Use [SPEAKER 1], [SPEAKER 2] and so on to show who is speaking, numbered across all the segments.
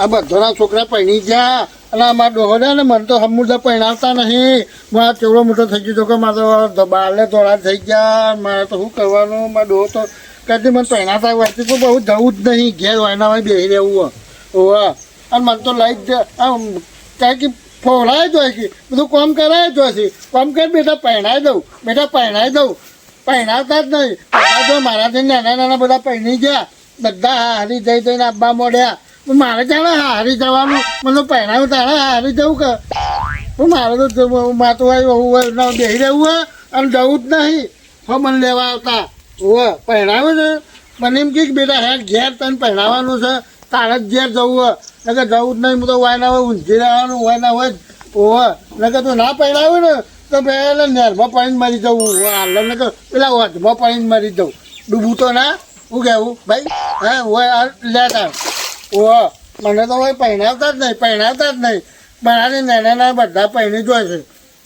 [SPEAKER 1] આ બધાના છોકરા પૈણી ગયા. અને અમારા ડોહોડ્યા ને મને તો સમુદ્ર પૈણાવતા નહીં. મારા કેવડો મોટો થઈ ગયો કે મારે તો બારલે દોડા થઈ ગયા. મારે તો શું કરવાનું? મારા ડોહો તો કદી મને પૈણાતા વર્ષથી તો બહુ જવું જ નહીં. ઘેર વાયનામાં બેસી રહેવું હોવા અને મને તો લઈ જ કાંઈ કે ફોડાય જ હોય કે બધું કામ કરાય જ હોય છે. કામ કર બેટા પહેણાઈ દઉં. બેટા પહેણાઈ દઉં. પહેણાવતા જ નહીં. મારાથી નાના નાના બધા પહેણી ગયા. બધા હારી જઈ જઈને આબા મોડ્યા. મારે જાણે હારી જવાનું. મને પહેરાવું તારે હારી જવું કે? પણ મારે તો માતું હોય હું હોય, ના બેસી રહેવું હોય અને જવું જ નહીં. હો, મને લેવા આવતા. હોય પહેરાવે છે? મને એમ કે બેટા હેડ ઘેર તને પહેરાવાનું છે. તારે જ ઘેર જવું હોય. એટલે જવું જ નહીં, હું તો વાયના હોય ઊંધી રહેવાનું હોય ના હોય હોવે નકર તું ના પહેરાવે ને, તો પેલા નેરમાં પાણીને મરી જવું. હાલ નકર પેલા વચમાં પાણીને મરી જવું. ડૂબું તો ના? શું કહેવું ભાઈ, હા હોય લેતા ઓહો મને તો ભાઈ પહેણાવતા જ નહીં પહેણાવતા જ નહીં. મારા નાના બધા પહેણી છે.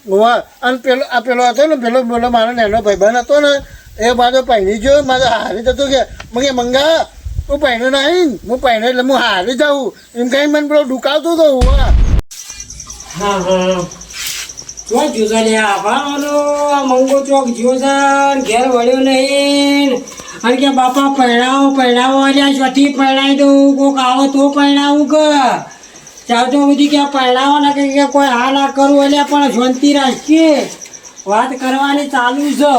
[SPEAKER 1] ઓહો અને પેલો આ પેલો હતો ને, પેલો બોલો, મારો નાનો ભાઈબંધ હતો ને, એ મારો પહેણી ગયો, મારે હારી જતો કે મને મંગા તું પહેણ્યો નહીં, હું પહેણ્યો એટલે હું હારી જાઉં. એમ કઈ મને પેલો દુકાવતો હતો ઓહો
[SPEAKER 2] હા હા. શું થયું લે આભાનો મંગો ચોક જોતા ઘેર વળ્યો નહીં. અને કે બાપા પહેણાવો પહેણાવો અલ્યા ચોથી પહેણાવી દઉં, કોક આવો તો પહેણાવું કે? ચાલતો બધી કે પહેણાવો ના કે કોઈ હા ના કરું, અલ્યા પણ શાંતિ રાખીએ. વાત કરવાની ચાલુ છે.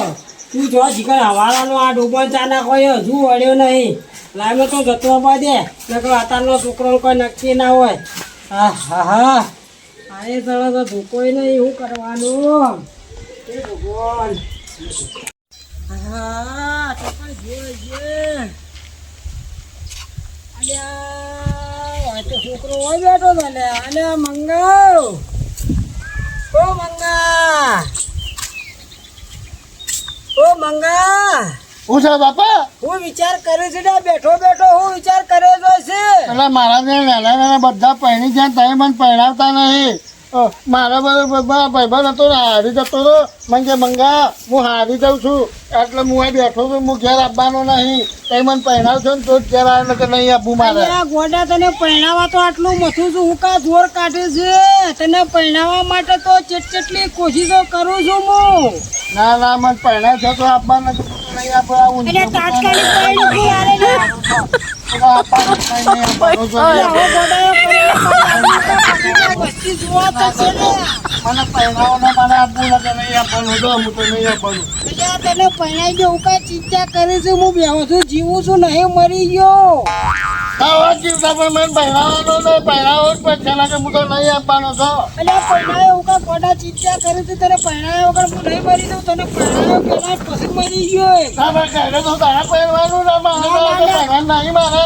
[SPEAKER 2] તું જો જીકર હવાળાનો આ ડૂબન ચા ના કોઈ હજુ વળ્યો નહીં. લાઈમે તો જતો આપવા દે, નકર અત્યારનો છોકરો કોઈ નક્કી ના હોય. હા હા હા. આએ તળે તો ધોકોય નહીં શું કરવાનું? ભગવાન. હા. છોકરો હોય બેઠો તને અને મંગાવ ઓ મંગા ઓ મંગા
[SPEAKER 1] હું છે બાપા?
[SPEAKER 2] હું વિચાર કરું છું ને બેઠો બેઠો હું વિચાર કરે તો છે.
[SPEAKER 1] એટલે મારા નાના નાના બધા પહેણી જ્યાં તમે મને પહેરાવતા નહીં. મારા બધો ભાઈબંધ હતો ને હારી જતો હતો. મને કે મંગા હું હારી જાઉં છું. એટલે હું અહીં બેઠો છું હું ઘેર આપવાનો નહીં. તે મને પહેણાવશો ને તો જ ઘેર આવે કે નહીં આપવું મારે.
[SPEAKER 2] ગોડા તને પહેરાવા તો આટલું મથું છું. હું કા જોર કાઢે છે? તને પહેરાવા માટે તો ચેટ ચેટલી કોશિશો કરું છું હું.
[SPEAKER 1] ના ના મને પહેણાવ છે તો આપવા ઊંધું
[SPEAKER 2] તને પહેણાઈ ગયો, હું કાંઈ ચિંતા કરું છે, હું બેહો છું, જીવું છું, નહીં, મરી ગયો.
[SPEAKER 1] આવા ચિંતા પણ મને પહેરાવાનો ને પહેરાવો જ પડશે ના કે હું તો નહીં આપવાનો છો.
[SPEAKER 2] એટલે પહેણાયો હું કાંઈ ચિંતા કરું છું તને પહેણાયો વગર હું નહીં મરી દઉં? તને પહેણાયો પેલા પછી મરી ગયો
[SPEAKER 1] ના ઘરે તો તારા પહેરવાનું ને મારે તો. પહેરવાનું નહીં મારે.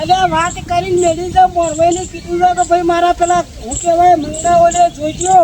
[SPEAKER 2] અરે વાત કરીને મેળી તો મોરવાઈને કીધું છે કે ભાઈ મારા પેલા હું કહેવાય મંગાવો જોઈ જોઈજો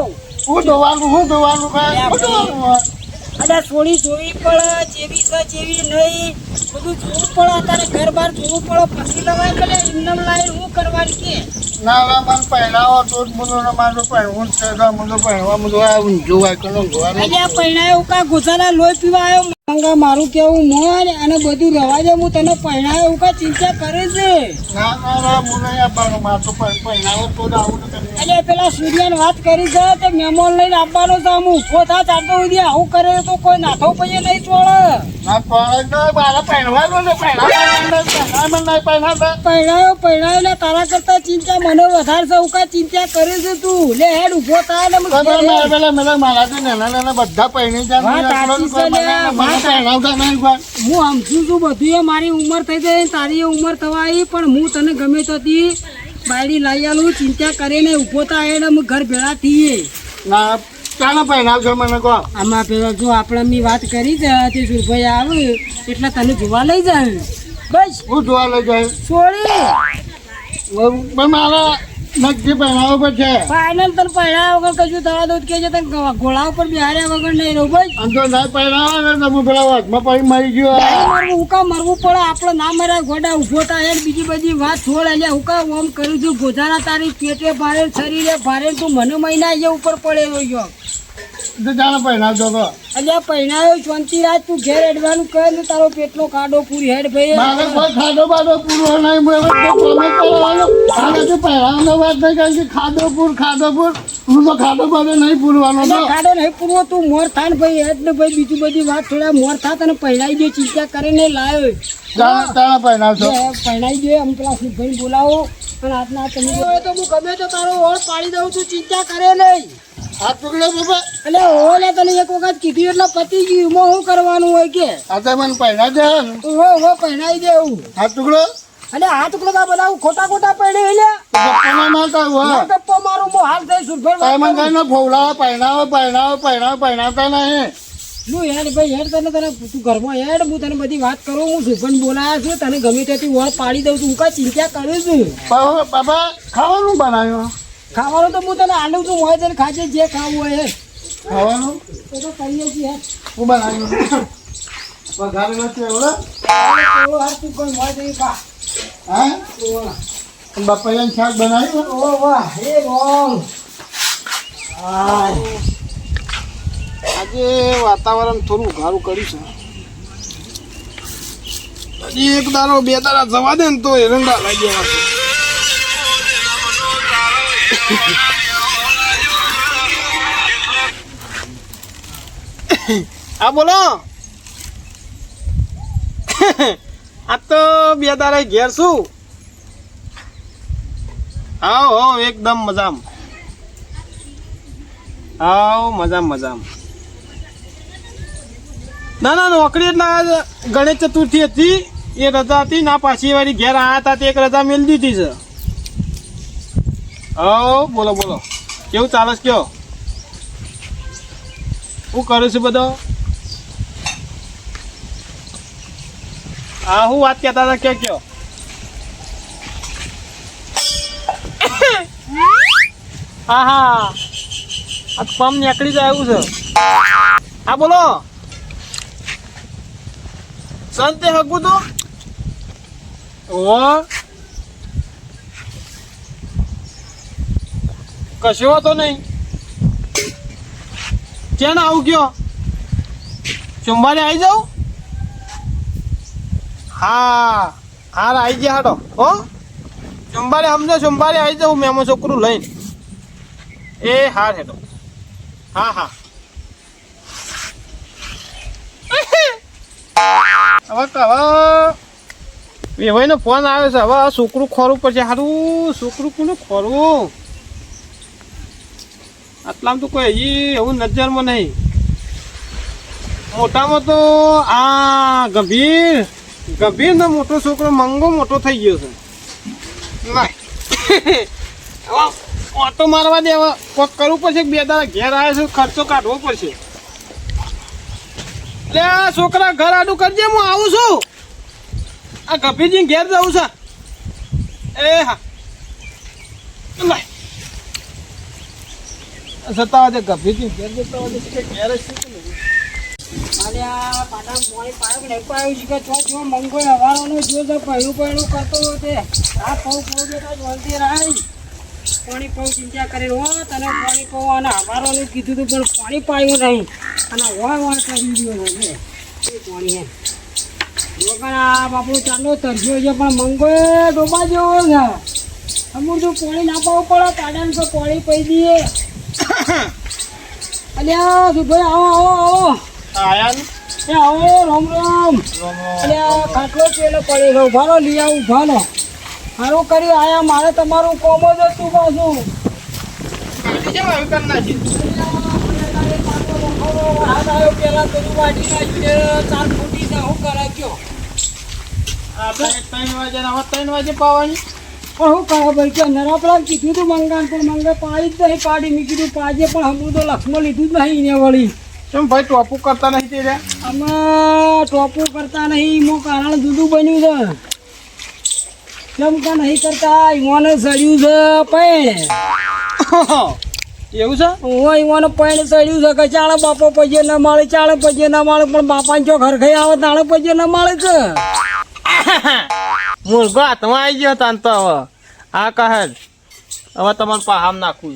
[SPEAKER 1] હું ધોવાનું હું ધોવાનું કાંઈ
[SPEAKER 2] અરે થોડી જોવી પડે જેવી છે જેવી નહીં. બધું જોવું પડે અત્યારે ઘર બહાર જોવું પડે. પછી લવાય કરે ઇન્દમ લાઈન હું કરવાની કે?
[SPEAKER 1] ના ના મને પહેરાવો તો જ મને પહેરવું છે મને પહેરવા મને આ ઊંધું હોય કે ધોવાનું
[SPEAKER 2] અલ્યા કા ગોસાના લોહી પીવા આવ્યો મંગા મારું કેવું મોર અને બધું રવા હું તને પહેણાયો કા ચિંતા કરે છે?
[SPEAKER 1] ના ના ના હું નહીં આપવાનું મારે પહેરાવો તો આવું
[SPEAKER 2] અલ્યા પેલા સૂર્યને વાત કરી છે તે મહેમાન લઈને આપવાનો છે હું ઊભો થા ચાલતો સુધી આવું કરે તો કોઈ નાથો પછી નહીં ચોળે. પહેણાયો ને તારા કરતા ચિંતા મને વધારે છે ઉકા ચિંતા કરે છે તું? લે હેડ ઊભો થાય ને
[SPEAKER 1] મારે પેલા પેલા મારા તો નાના નાના બધા જાય એટલો કોઈ
[SPEAKER 2] હું સમજુ છું બધું મારી ઉંમર થઈ જાય તારી ઉમર ઉંમર થવા આવી પણ હું તને ગમે તો તી બાયડી લઈ આલું ચિંતા કરીને ઊભો થાય એને અમે ઘર ભેળા થઈએ.
[SPEAKER 1] ના ચાલો પહેરાવજો મને કહો.
[SPEAKER 2] આમાં પેલા જો આપણે મી વાત કરી છે તે સુરભાઈ આવે એટલે તને જોવા લઈ જાય. બસ.
[SPEAKER 1] હું જોવા લઈ જાય.
[SPEAKER 2] છોડી.
[SPEAKER 1] મારા નક્કી પહેરાવો પડશે
[SPEAKER 2] ફાઇનલ તને પહેરા વગર કશું થવા દઉં કે તને ઘોડા ઉપર બિહાર્યા વગર નહીં રહું ભાઈ.
[SPEAKER 1] અને તો ના પહેરાવો ને તમે પેલા વચમાં પડી મરી ગયો.
[SPEAKER 2] મારું મરવું હું કામ મરવું પડે? આપણે ના મર્યા ગોડા ઊભો થાય બીજી બધી વાત છોડ એટલે હુકા ઓમ કરું છું? ગોધારા તારી પેટે ભારે શરીરે ભારે તું મને મહિના ઉપર પડેલો ગયો
[SPEAKER 1] જાણે પહેરાવજો તો
[SPEAKER 2] અલ્યા તું ઘેર હેડવાનું કર ને તારો પેટનો કાડો પૂરી હેડ ભાઈ.
[SPEAKER 1] મારે કોઈ પૂરો નહીં હું હવે તો કોમે કરવાનો મારે તો પહેરાવાનો વાત નહીં કારણ કે હું તો નહીં પૂરવાનો તો.
[SPEAKER 2] નહીં પૂરવો તું મોર થાન ભાઈ હેડ ને ભાઈ બીજું બધી વાત થોડા મોર થાત અને પહેરાઈ દે ચિંતા કરીને લાવ્યો
[SPEAKER 1] પહેરાઈ પહેરાવશો
[SPEAKER 2] દે અમે પેલા સિદ્ધભાઈ બોલાવો. અને આજના તમે તો હું ગમે તો તારો ઓળ પાડી દઉં છું ચિંતા કરે નહીં.
[SPEAKER 1] હાથ ટુકડો બાપા
[SPEAKER 2] એટલે ઓલે તને એક વખત કીધું એટલે પતી ગયું. એમાં શું કરવાનું હોય કે?
[SPEAKER 1] આ તો મને પહેરા દે
[SPEAKER 2] હો હો પહેણાઈ દેવું
[SPEAKER 1] હાથ ટુકડો
[SPEAKER 2] અને હાથ ટુકડો કા બધા ખોટા ખોટા પડે એટલે
[SPEAKER 1] ના
[SPEAKER 2] મારું મો હાલ થઈ સુરભર
[SPEAKER 1] મને કહીને ફોવડાવો પહેરાવો પહેરાવો પહેરાવો પહેરાવતા નહીં.
[SPEAKER 2] નું હેડ ભાઈ હેડ તને તને તું ઘરમાં હેડ હું તને બધી વાત કરું હું સુભન બોલાયા છું તને ગમે ત્યાંથી ઓળ પાડી દઉં છું હું કાંઈ ચિંતા કરું છું.
[SPEAKER 1] બાબા બાબા ખાવાનું બનાવ્યું.
[SPEAKER 2] ખાવાનું તો હું તને આલું છું હોય તને ખાજે જે ખાવું હોય
[SPEAKER 1] ખાવાનું
[SPEAKER 2] એ. તો કહીએ છીએ
[SPEAKER 1] હું બનાવ્યું વઘારેલો ચેવડો
[SPEAKER 2] ઓળો હાર તું કોઈ હોય તો એ ખા
[SPEAKER 1] હા બપૈયાનું શાક બનાવ્યું?
[SPEAKER 2] ઓ વાહ હે બોલ
[SPEAKER 3] આજે વાતાવરણ થોડું ઘારું કર્યું છે. હજી એક દારો બે દારા જવા દે ને તો એરંડા લાગી હા, બોલો. આ તો બે તારે ઘેર શું હાવ હો એકદમ મજામ. હાવ મજામ મજામ. ના ના, નોકરી એટલે ગણેશ ચતુર્થી હતી. એ રજા હતી ના પાછી વાળી ઘેર આવ્યા હતા તે એક રજા મેળવી દીધી છે. હો બોલો બોલો. કેવું ચાલે છે, કયો? શું કરું છું બધો? હા, હું વાત કહેતા હતા કે કયો? હા હા. નીકળી જાય એવું છે. હા, બોલો. સંતે હગું તો. ઓ કશો હતો નહીં. ક્યાં આવું ગયો સોમવારે આવી જાઉં? હા, હાર આવી ગયા હાડો હો? સોમવારે સમજો સોમવારે આવી જાઉં મેમો છોકરું લઈને. એ હાર હેડો. હા હા. હવે ક- હવે વેવાઈનો ફોન આવે છે. હવે છોકરું ખોરું પડશે. સારું છોકરું કોનું ખોરવું? આટલામાં તો કોઈ હજી એવું નજરમાં નહીં. મોટામાં તો આ ગંભીર ગંભીર ને મોટો છોકરો મંગો મોટો થઈ ગયો છે. ઓટો મારવા દેવા. કોક કરવું પડશે બે દાડા ઘેર આવે છે, ખર્ચો કાઢવો પડશે. એટલે છોકરા ઘર આડું કરજે હું આવું છું. આ ગભીરજી ઘેર જવું છે. એ હા. લાય વાજે ગભીરજી ઘેર વાજે કે ઘેર નહીં?
[SPEAKER 2] પાણી પૌ ચિંતા કરી હો તને પાણી પૌ અને હવારોનું કીધું હતું પણ પાણી પાડ્યું નહીં. અને હોય હોય કરી લે. એ પાણી એમ લોકોને બાપુ ચાલો તરસ્યો છે, પણ મંગો ડોબા જેવો છે. અમુક પાણી ના પાવું પડે કાઢાને તો પાણી પી દઈએ. અલ્યા સુભાઈ આવો આવો આવો.
[SPEAKER 3] આયા ને?
[SPEAKER 2] આવો રામ રામ. અલ્યા ખાટલો ચેલો પડે પડી ગયો. ભાલો લઈ આવું ભાલો સારું કરી આયા મારે તમારું કોમો જ હતું પાછું. પેલા પેલું વાટી નાખ્યું ચાર ફૂટી છે હું કરે
[SPEAKER 3] આપણે ત્રણ વાગે ને ત્રણ વાગે પાવાની?
[SPEAKER 2] પણ હું કરે ભાઈ કે નરાપડા કીધું તું મંગાન પણ મંગા પાડી જ નહીં પાડી મેં કીધું પાજે પણ હમું તો લક્ષ્મ લીધું જ નહીં ને વળી.
[SPEAKER 3] કેમ ભાઈ ટોપુ કરતા નહીં તે?
[SPEAKER 2] અમે ટોપુ કરતા નહીં એમાં કારણ જુદું બન્યું છે. કેમ કે નહીં કરતા ઈવાને સડ્યું છે પૈણ.
[SPEAKER 3] એવું છે?
[SPEAKER 2] હું ઈવાનો પૈણ સડ્યું છે કે ચાલે બાપો પજે ન મળે ચાલે પજે ન મળે પણ બાપાને જો ઘર ખાઈ આવે તાણે પજે ન મળે છે.
[SPEAKER 3] મુર્ગો તમે આવી ગયો તાન તો હવે. આ કહે હવે તમારે પાહામ નાખું.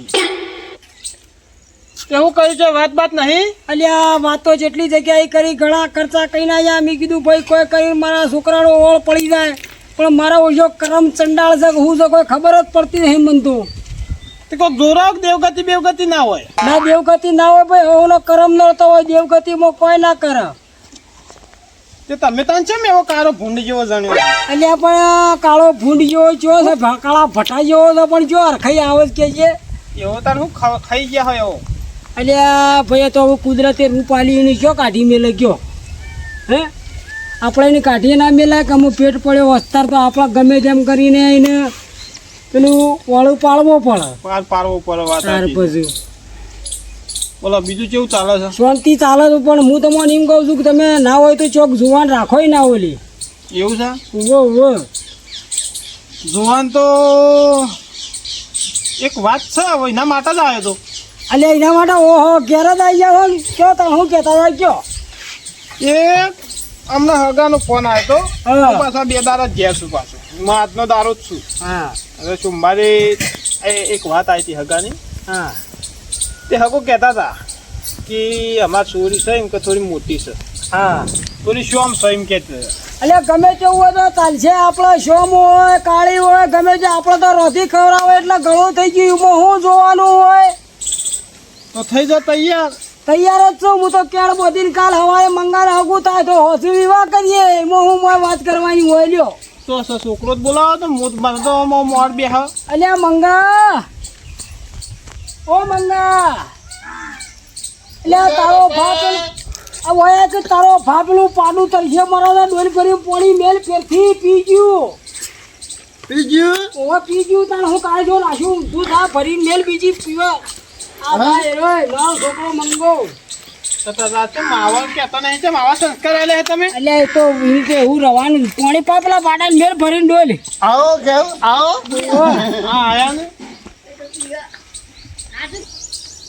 [SPEAKER 3] એવું કર્યું છે વાત બાત નહીં?
[SPEAKER 2] અલ્યા વાતો જેટલી જગ્યાએ કરી ઘણા ખર્ચા કરીને આવ્યા મેં કીધું ભાઈ કોઈ કરી મારા છોકરાનો ઓળ પડી જાય. પણ મારા ઓછો કરમ ચંડાળ છે હું તો કોઈ ખબર જ પડતી નહીં મને તો.
[SPEAKER 3] તે કોઈ જોરાવ દેવગતિ બેવગતિ ના હોય?
[SPEAKER 2] ના દેવગતિ ના હોય ભાઈ ઓનો કરમ નડતો હોય દેવગતિમાં કોઈ ના કરે.
[SPEAKER 3] તે તમે તને છે એવો કારો ભૂંડ જેવો જાણ્યો?
[SPEAKER 2] એટલે પણ કાળો ભૂંડ જેવો જો છે કાળા ભટા જેવો છે પણ જો હરખાઈ આવે કે છે.
[SPEAKER 3] એવો તાર હું ખાઈ ગયા હોય એવો.
[SPEAKER 2] એટલે ભાઈ તો હવે કુદરતે રૂપ આલી એને કયો કાઢી મેલે ગયો. હે? આપણે એને કાઢીએ ના મેલાય કે અમુક પેટ પડ્યો વસ્તાર તો આપણે ગમે તેમ કરીને એને પેલું વાળું પાળવો પડે.
[SPEAKER 3] પાર પડે વાત
[SPEAKER 2] પછી.
[SPEAKER 3] બોલો બીજું કેવું ચાલે છે?
[SPEAKER 2] શાંતિ ચાલે છે પણ હું તમને એમ કહું છું કે તમે ના હોય તો ચોક જુવાન રાખો ના ઓલી.
[SPEAKER 3] એવું છે?
[SPEAKER 2] ઊભો ઊભો
[SPEAKER 3] જુવાન તો એક વાત છે હવે એના માટે જ આવ્યો તો
[SPEAKER 2] અલે એના માટે? ઓહો ઘેર જ આવી જાવ કયો તમે શું કહેતા હતા કયો?
[SPEAKER 3] એ અમને હગાનો ફોન આવ્યો તો. પાછા બે દાડા જ ઘેર છું પાછો. હું આજનો દારો જ છું.
[SPEAKER 2] હા.
[SPEAKER 3] હવે સોમવારે એ- એક વાત આવી હતી હગાની.
[SPEAKER 2] હા.
[SPEAKER 3] તે હકો કહેતા હતા કે અમારી ચોરી છે એમ કે થોડી મોટી છે.
[SPEAKER 2] હા
[SPEAKER 3] થોડી શોમ છે એમ હતા.
[SPEAKER 2] એટલે ગમે તેવું હોય તો ચાલશે આપણે શોમ હોય કાળી હોય ગમે તે આપણે તો રોધી ખવડાવે એટલે ઘણું થઈ ગયું એમાં શું જોવાનું હોય?
[SPEAKER 3] તો થઈ જાવ તૈયાર.
[SPEAKER 2] તૈયાર જ છું હું તો ક્યારે બધી કાલ હવાએ મંગાને હગું થાય તો હોસી વિવાહ કરીએ એમાં હું મોય વાત કરવાની હોય લ્યો.
[SPEAKER 3] તો છોકરો જ બોલાવો તો મોત મને તો મોડ બે હા
[SPEAKER 2] અલ્યા મંગા! ઓ મંગા. એટલે તારો આ વયા છે તારો બાપનું પાડું તરશે મારા ડોલ કર્યું પોણી મેલ ફેરથી પી ગયું.
[SPEAKER 1] પી
[SPEAKER 2] ગયું? ઓ પી ગયું તાણ હું કાઢી જો નાખ્યું તું થા ભરી મેલ બીજી પીવા. આ ભાઈ રોય ના છોકરો મંગો.
[SPEAKER 3] તો તારા છે માવા કહેતા નહીં છે માવા સંસ્કાર આલે તમે?
[SPEAKER 2] અલ્યા એ તો ઈ કે હું રવાનું પોણી પાપલા પાડા મેલ ભરીને ડોલ.
[SPEAKER 1] આવો કેવું? આવો.
[SPEAKER 3] હા આયા ને.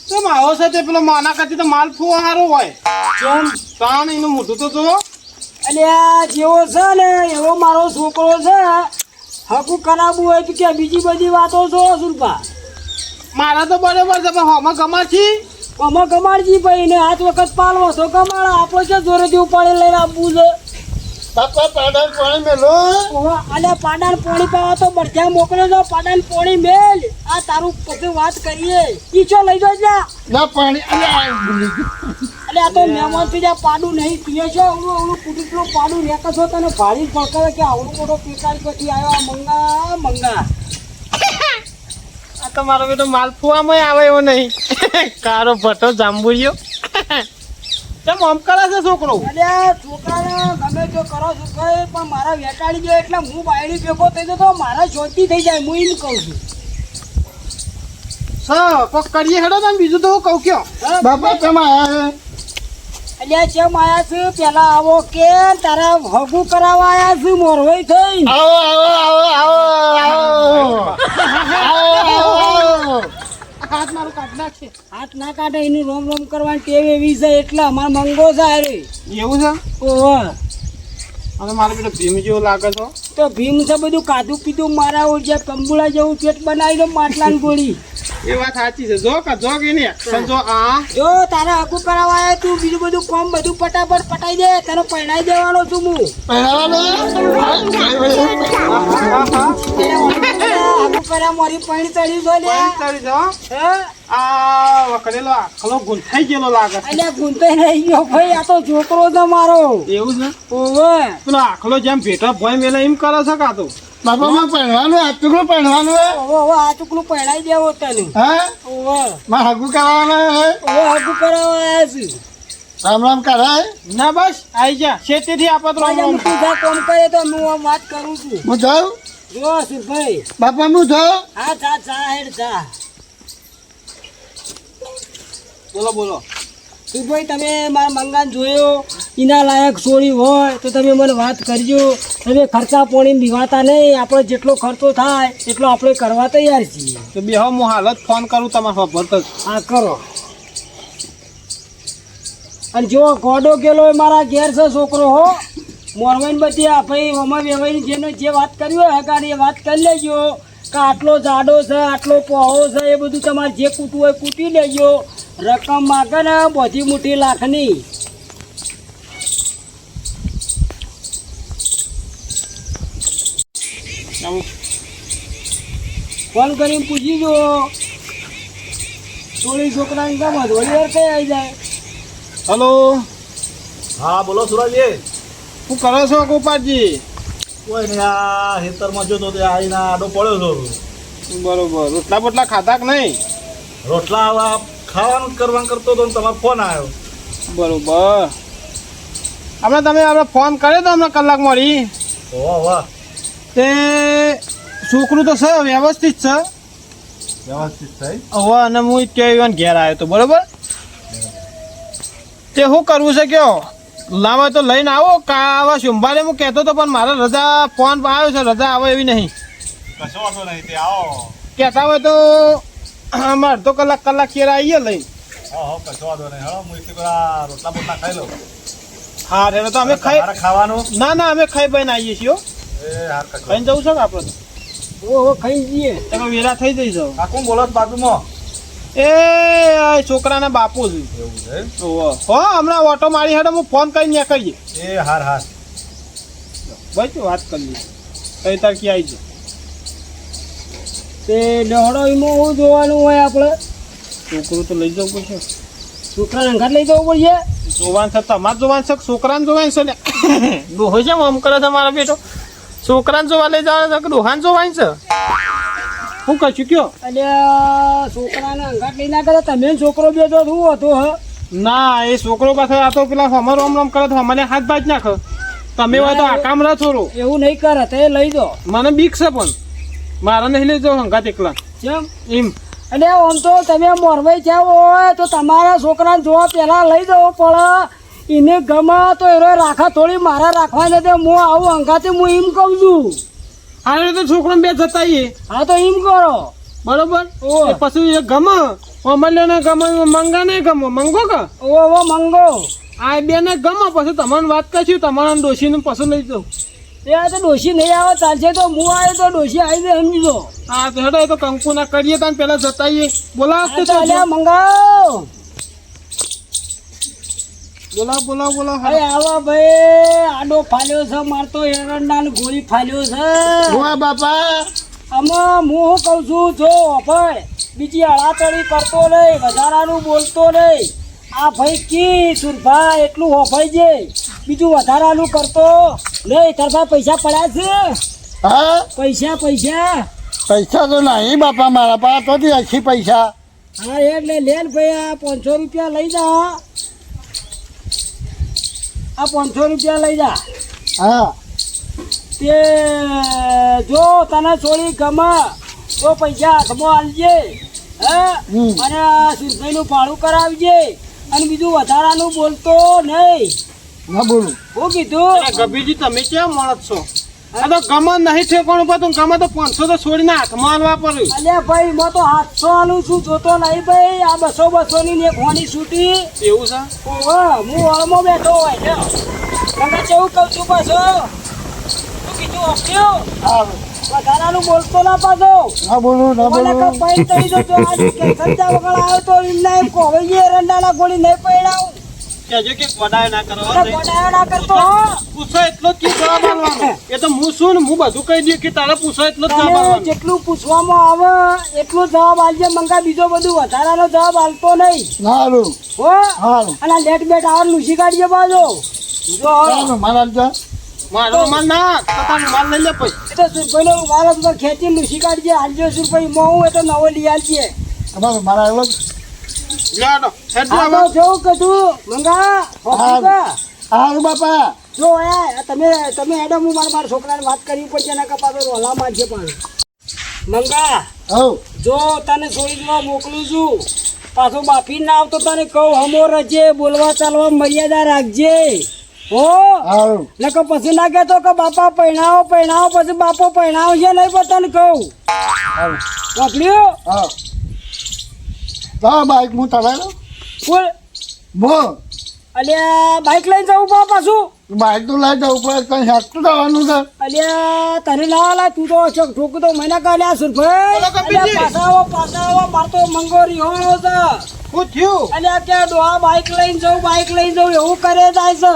[SPEAKER 3] તો માવો છે તે પેલો માના કરતી તો માલ ફુવા સારો હોય?
[SPEAKER 2] કેમ?
[SPEAKER 3] તાણ એનું મોઢું તો જુઓ.
[SPEAKER 2] અલ્યા જેવો છે ને એવો મારો છોકરો છે. હકુ કરાવવું હોય તો કે બીજી બધી વાતો છો સુરપા
[SPEAKER 3] મારા તો બરોબર છે પણ હોમાં ગમાથી
[SPEAKER 2] આમાં ગમાડજી ભાઈ ને આજ વખત પાલવો તો ગમાડા. આપો છે જોરેથી ઉપાડી લઈને આપવું છે.
[SPEAKER 1] બાપા પાડા પાણી મેલો?
[SPEAKER 2] અલ્યા પાડાને પોણી પાવા તો બળ્યા મોકલ્યો છો પાડાને પોણી મેલ. આ તારું પછી વાત કરીએ. ઈચો લઈ જો જા.
[SPEAKER 1] ના પાણી.
[SPEAKER 2] એટલે આ તો મહેમાન પીજા પાડું નહીં પીએ છો. અવળું અવળું કુટુંબનું પાડું રેક છો તને ભાડી પડકાવે કે આવડું મોટો પીકારી પછી આવ્યો મંગા મંગા.
[SPEAKER 3] આ તમારો મારો બેટો માલપુવામાંય આવે એવો નહીં. કારો ભટ્ટો જાંબુરિયો કેમ આમ કરે છે છોકરો?
[SPEAKER 2] અલ્યા છોકરાને ગમે તો કરો છો કઈ પણ મારા વેટાડી ગયો એટલે હું બાયડી ભેગો થઈ જતો મારા શાંતિ થઈ જાય હું એમ કહું છું.
[SPEAKER 3] સ કોક કરીએ હેડો તમે બીજું તો હું કહું કયો?
[SPEAKER 1] બાપા તમે આયા
[SPEAKER 2] અલ્યા જેમ આયા છે? પેલા આવો કે તારા હગું કરાવવા આયા છે મોરવાઈ થઈ
[SPEAKER 1] આવો આવો આવો. આવો આવો આવો.
[SPEAKER 3] હાથ મારો કાઢ નાખશે
[SPEAKER 2] હાથ ના કાઢે એનું રોમ રોમ કરવાની ટેવ એવી છે એટલે અમારો મંગો છે અરે
[SPEAKER 3] એવું છે?
[SPEAKER 2] ઓહો.
[SPEAKER 3] અને મારે બેટો ભીમ જેવો લાગે છો?
[SPEAKER 2] તો ભીમ છે બધું કાધું પીધું મારા ઓર જે કંબુડા જેવું પેટ બનાવી દો માટલાની ગોળી.
[SPEAKER 3] એ વાત સાચી છે. જો કા જો કે એક્શન જો આ.
[SPEAKER 2] જો તારે હગું કરાવવા આયા તું બીજું બધું કોમ બધું ફટાફટ પટાઈ દે. તને પહેરાઈ દેવાનો છું હું.
[SPEAKER 1] પહેરાવાનો
[SPEAKER 2] હગું કર્યા મારી પૈણી ચડી છો લે
[SPEAKER 3] તારી જો
[SPEAKER 2] હે?
[SPEAKER 3] આ વખરેલો આખલો ગુંથાઈ ગયેલો લાગે. છે
[SPEAKER 2] અલ્યા ગુંતાઈ ગયો ભાઈ આ તો છોકરો છે મારો.
[SPEAKER 3] એવું છે?
[SPEAKER 2] ઓવે.
[SPEAKER 3] પેલો આખલો જેમ ભેટો ભોય મેલે એમ કરે છે કાં તો?
[SPEAKER 1] બાપા માં પહેરવાનું આ ટુકડું પહેરવાનું હે?
[SPEAKER 2] ઓવે આ ચૂકલું પરણાઈ દેવો તને.
[SPEAKER 1] હા?
[SPEAKER 2] ઓવે.
[SPEAKER 1] માં હગું કરવાના હે?
[SPEAKER 2] ઓવે હગું કરાવવા આયા છે
[SPEAKER 1] રામ રામ કરાય
[SPEAKER 3] ના બસ આઈ જા. શેતીથી આપત રામ
[SPEAKER 2] રોમ જા કોમ કરે તો હું આમ વાત કરું છું.
[SPEAKER 1] હું જાઉં?
[SPEAKER 2] જો સુરભાઈ
[SPEAKER 1] બાપા હું જાઉં?
[SPEAKER 2] હા જા જા હેડ જા.
[SPEAKER 3] બોલો બોલો.
[SPEAKER 2] સુરભાઈ તમે મારા મંગાન જોયો એના લાયક સોળી હોય તો તમે મને વાત કરજો. તમે ખર્ચા પાણી દીવાતા નહીં. આપણો જેટલો ખર્ચો થાય એટલો આપણે કરવા તૈયાર છીએ.
[SPEAKER 3] તો બે હું હાલત ફોન કરું તમારા પર
[SPEAKER 2] હા કરો. અને જો ગોડો ગેલો મારા ઘેર છે છોકરો હો મોરવાઈને બધી આ ભાઈ મમ્મા વેવાઈની જેને જે વાત કરી હોય હગાની એ વાત કરી લેજો. કે આટલો જાડો છે આટલો પહોળો છે એ બધું તમારે જે કૂટવું હોય કૂટી લેજો. રકમ માગે ને બધી મોટી લાખની. ફોન કરીને પૂછી જો છોડી છોકરાની કામ થોડી વાર કઈ આવી જાય.
[SPEAKER 3] હલો
[SPEAKER 4] હા બોલો સુરજજી
[SPEAKER 3] શું કરો છો ગોપાલજી?
[SPEAKER 4] કોઈ નહીં આ ખેતરમાં જોતો તે આવીને આડો પડ્યો છો
[SPEAKER 3] બરોબર. રોટલા બોટલા ખાધા કે નહીં?
[SPEAKER 4] રોટલા આવા ખાવાનું કરવાનું કરતો હતો તમારો ફોન આવ્યો.
[SPEAKER 3] બરોબર. હમણાં તમે આપણે ફોન કર્યો તો હમણાં કલાક મળી.
[SPEAKER 4] વાહ વાહ.
[SPEAKER 3] તે છોકરું તો છે વ્યવસ્થિત છે.
[SPEAKER 4] વ્યવસ્થિત થઈ?
[SPEAKER 3] હવે અને હું ત્યાં ઘેર આવ્યો તો બરોબર? તે શું કરવું છે કયો? લાવે તો લઈને આવો કાવા સોમવારે હું કહેતો હતો પણ મારે રજા ફોન આવ્યો છે રજા આવે એવી નહીં.
[SPEAKER 4] કશો વાંધો નહીં તે આવો.
[SPEAKER 3] કહેતા હોય તો અમારે તો કલાક કલાક ઘેર આવીએ લઈને.
[SPEAKER 4] હા હા કશો વાંધો નહીં. હળો હું પેલા રોટલા બોટલા ખાઈ લઉં.
[SPEAKER 3] હા રે તો અમે ખાઈ
[SPEAKER 4] ખાવાનું?
[SPEAKER 3] ના ના અમે ખાઈ ભાઈને આવીએ છીએ હો. ખાઈને જવું છે ને આપણે?
[SPEAKER 2] ઓહો ખાઈ જઈએ.
[SPEAKER 3] તમે વેરા થઈ જઈશો.
[SPEAKER 4] આ કોણ બોલો બાજુમાં?
[SPEAKER 3] એ આ છોકરાના બાપુ છે.
[SPEAKER 4] એવું છે.
[SPEAKER 3] હો હમણાં ઓટો મારી હેડો હું ફોન કરીને કહીએ
[SPEAKER 4] એ હાર હાર.
[SPEAKER 3] બસ વાત કરી કઈ તારખી આવી જાય
[SPEAKER 2] તે ડહોડો ઈમો હું જોવાનું હોય આપણે.
[SPEAKER 3] છોકરું તો લઈ જવું પડશે.
[SPEAKER 2] છોકરાને ઘર લઈ જવું પડશે?
[SPEAKER 3] જોવાન છે તમારે જોવાન છે કે છોકરાને જોવાન છે ને? ડોહો છે આમ કરે છે મારા બેટો? છોકરાને જોવા લઈ જવાના છે કે ડોહાને જોવાન છે? હું કશું કયો?
[SPEAKER 2] એટલે છોકરાને અંગાટ લઈ ના કરે તમે છોકરો બે તો શું હતો હ.
[SPEAKER 3] ના એ છોકરો પાસે આ તો પેલા હમર રોમ રમ કરે તો અમારે હાથ બાજ નાખો. તમે હોય તો આ કામ ના છોરો
[SPEAKER 2] એવું નહીં કરે તે લઈ દો.
[SPEAKER 3] મને બીક છે પણ. મારા નહીં લઈ જાઓ હંગાત એકલા.
[SPEAKER 2] કેમ?
[SPEAKER 3] એમ.
[SPEAKER 2] અને આમ તો તમે મોરવાઈ જાઓ હોય તો તમારા છોકરાને જોવા પહેલાં લઈ જવો પડે. એને ગમે તો એનો રાખા થોડી મારા રાખવા નથી હું આવું અંગાથી હું એમ કહું છું.
[SPEAKER 3] આ તો છોકરો બે જતા
[SPEAKER 2] હા તો એમ કરો.
[SPEAKER 3] બરોબર? પછી એ ગમે. અમલ્ય ને ગમે મંગા ને ગમો. મંગો કે?
[SPEAKER 2] ઓ ઓ મંગો.
[SPEAKER 3] આ બે ને ગમે પછી તમારે વાત કરશું તમારા ડોશી ને પછી લઈ જાઉં
[SPEAKER 2] એ આ તો ડોશી નહીં આવે ચાલશે તો હું આવ્યો તો ડોશી આવી જાય સમજો
[SPEAKER 3] હા તો હેડો તો કંકુ ના કરીએ તાન પેલા જતા આવીએ બોલાવ
[SPEAKER 2] તો મંગાવ.
[SPEAKER 3] બોલાવ બોલા બોલા
[SPEAKER 2] અરે આવા ભાઈ આડો ફાલ્યો છે મારતો એરંડા ને ગોળી ફાલ્યો છે.
[SPEAKER 1] હું બાપા?
[SPEAKER 2] આમાં હું કહું છું? જો ભાઈ બીજી અડાતડી કરતો નહીં વધારાનું બોલતો નહીં. આ ભાઈ કી સુરભા એટલું હોફાઈ છે બીજું વધારાનું કરતો નહીં તરફા પૈસા પડ્યા છે?
[SPEAKER 1] હા?
[SPEAKER 2] પૈસા પૈસા?
[SPEAKER 1] પૈસા તો નહીં બાપા મારા પાસે તો જ પૈસા.
[SPEAKER 2] હા એટલે લે ભાઈ આ પાંચસો રૂપિયા લઈ જા. આ પાંચસો રૂપિયા લઈ જા.
[SPEAKER 1] હા.
[SPEAKER 2] તે જો તને છોડી ગમે તો પૈસા હાથમાં આલજે હે?
[SPEAKER 1] અને
[SPEAKER 2] અને સુરભાઈનું ભાડું કરાવજે. અને બીજું વધારાનું બોલતો નહીં.
[SPEAKER 1] ના બોલું.
[SPEAKER 2] હું કીધું?
[SPEAKER 3] અરે તમે ક્યાં મળત છો? આ તો ગમે નહીં ઉપર તું ગમે તો પાંચસો તો છોડીને હાથમાં હાલવા પડ્યું
[SPEAKER 2] અલ્યા ભાઈ મેં તો હાથસો આલું છું જોતો નહીં ભાઈ આ બસો બસો ની ને ફોની છૂટી.
[SPEAKER 3] એવું છે?
[SPEAKER 2] ઓહો, હું ઓળમાં બેઠો હોય છે તમે કેવું કહું છું પાછો? તું કીધું ઓપ્યું
[SPEAKER 1] હા.
[SPEAKER 2] વધારાનું બોલતો ના પાછો.
[SPEAKER 1] ના બોલું ના બોલું.
[SPEAKER 2] કે પૈન તળી દો તો આજ કેન્સર જા વગર આવ્યો તો એમને એમ કોવઈએ રંડાના ગોળી નહીં પડાવું.
[SPEAKER 3] કહેજો કે વડાય ના કરો
[SPEAKER 2] અરે ના કરતો
[SPEAKER 3] પૂછો એટલો જ જવાબ આલવાનો એ તો હું શું ને હું બધું કહી દઉં કે તારે પૂછો એટલો જ જવાબ
[SPEAKER 2] જેટલું પૂછવામાં આવે એટલું જવાબ આલજે મંગા બીજો બધું વધારાનો જવાબ આલતો નહીં.
[SPEAKER 1] ના
[SPEAKER 2] હો?
[SPEAKER 1] હાલું
[SPEAKER 2] અને લેટ બેટ આवर લૂસી કાઢજે બાજો. જો.
[SPEAKER 1] ચાલો મારા જા.
[SPEAKER 3] મારો માલ ના તો માલ લઈ લે પછી.
[SPEAKER 2] તો સુરભાઈનો મારો તો ખેંચી લૂસી કાઢજે. હાલજો સુરભાઈ મોં હું એ તો નવો લઈ આલજે
[SPEAKER 1] તમારો મારા એવો જ
[SPEAKER 3] લેડો હેડ
[SPEAKER 2] આ
[SPEAKER 3] હવે
[SPEAKER 2] તો જેવું કીધું મંગા હોફીકા.
[SPEAKER 1] હારું બાપા.
[SPEAKER 2] જો એ તમે તમે હેડો હું મારા મારા છોકરાને વાત રોલા મારશે પણ. મંગા
[SPEAKER 1] હવ.
[SPEAKER 2] જો તને છોડી મોકલું છું પાછો બાફી ના આવતો તને કહું હમો રજે બોલવા ચાલવા મર્યાદા રાખજે. હો?
[SPEAKER 1] ને
[SPEAKER 2] નકર પછી ના કહેતો કે બાપા પહેણાવો પહેણાવો પછી બાપો પહેણાવો છે નહીં પણ તને કહું.
[SPEAKER 1] હા. લા બાઈક હું ચલાવ્યો
[SPEAKER 2] બોલ.
[SPEAKER 1] મો
[SPEAKER 2] અલ્યા બાઈક લઈને જવું પડે પાછું.
[SPEAKER 1] બાઈક તો લઈ જવું પડે કઈ હેઠતું જવાનું છે.
[SPEAKER 2] અલ્યા તને ના લા તું તો ચોક ઠોક તો મને કહે લ્યા સુરભાઈ. પાસાવો પાસાવો માર તો મંગો રિહોણો છે.
[SPEAKER 3] શું થયું?
[SPEAKER 2] અલ્યા કે ડોહા બાઈક લઈને જવું બાઈક લઈને જવું એવું કરે જાય છે.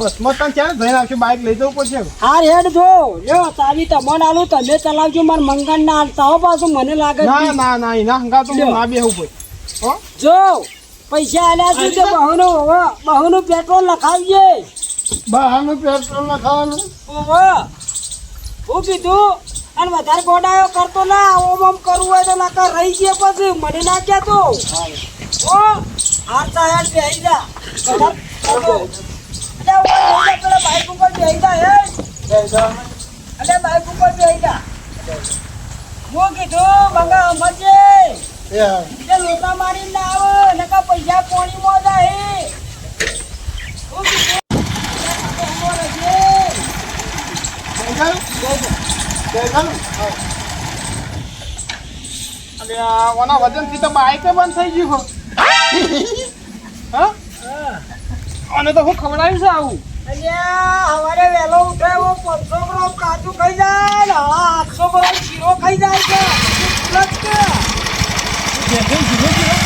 [SPEAKER 3] બસમાં તને ક્યાં જઈને આવશે બાઇક લઈ જવું પડશે.
[SPEAKER 2] હાર હેડ જો. લ્યો ચાવી તમને આલું તમે ચલાવજો મારે મંગન ના હાલતા હો પાછું મને લાગે
[SPEAKER 3] ના. ના ના એના હંગા તો હું. ના બેહું ભાઈ હો
[SPEAKER 2] જો પૈસા આલ્યા છે તે બહુનો હવે બહુનું પેટ્રોલ નખાવજે
[SPEAKER 1] બહાનું પેટ્રોલ નખાવાનું
[SPEAKER 2] ઓહો હું કીધું અને વધારે ગોડાયો કરતો ના ઓમ ઓમ કરવું હોય તો નાકા રહી ગયા પછી મને ના કહેતો ઓ હાર સાહેબ બેહી જા. વધારે જા, પેલા બાઈક ઉપર બેહી જા, હે. અલ્યા, બાઈક ઉપર બેહી જા. હું કીધું મંગા સમજે
[SPEAKER 1] એ
[SPEAKER 2] લોટા મારીને ના આવે નકા પૈસા જાય. કીધું?
[SPEAKER 3] ઊભો આ ઓના વજનથી તો બાઇક બંધ થઈ ગયું હો. હા? અને તો હું ખવડાવ્યું છે આવું?
[SPEAKER 2] સવારે વહેલો ઉઠાયો પાંચસો ગ્રામ કાજુ ખાઈ જાય આઠસો ગ્રામ શીરો ખાઈ જાય છે. ભૂલ જ કે.
[SPEAKER 3] જેઠે જીરો જીરો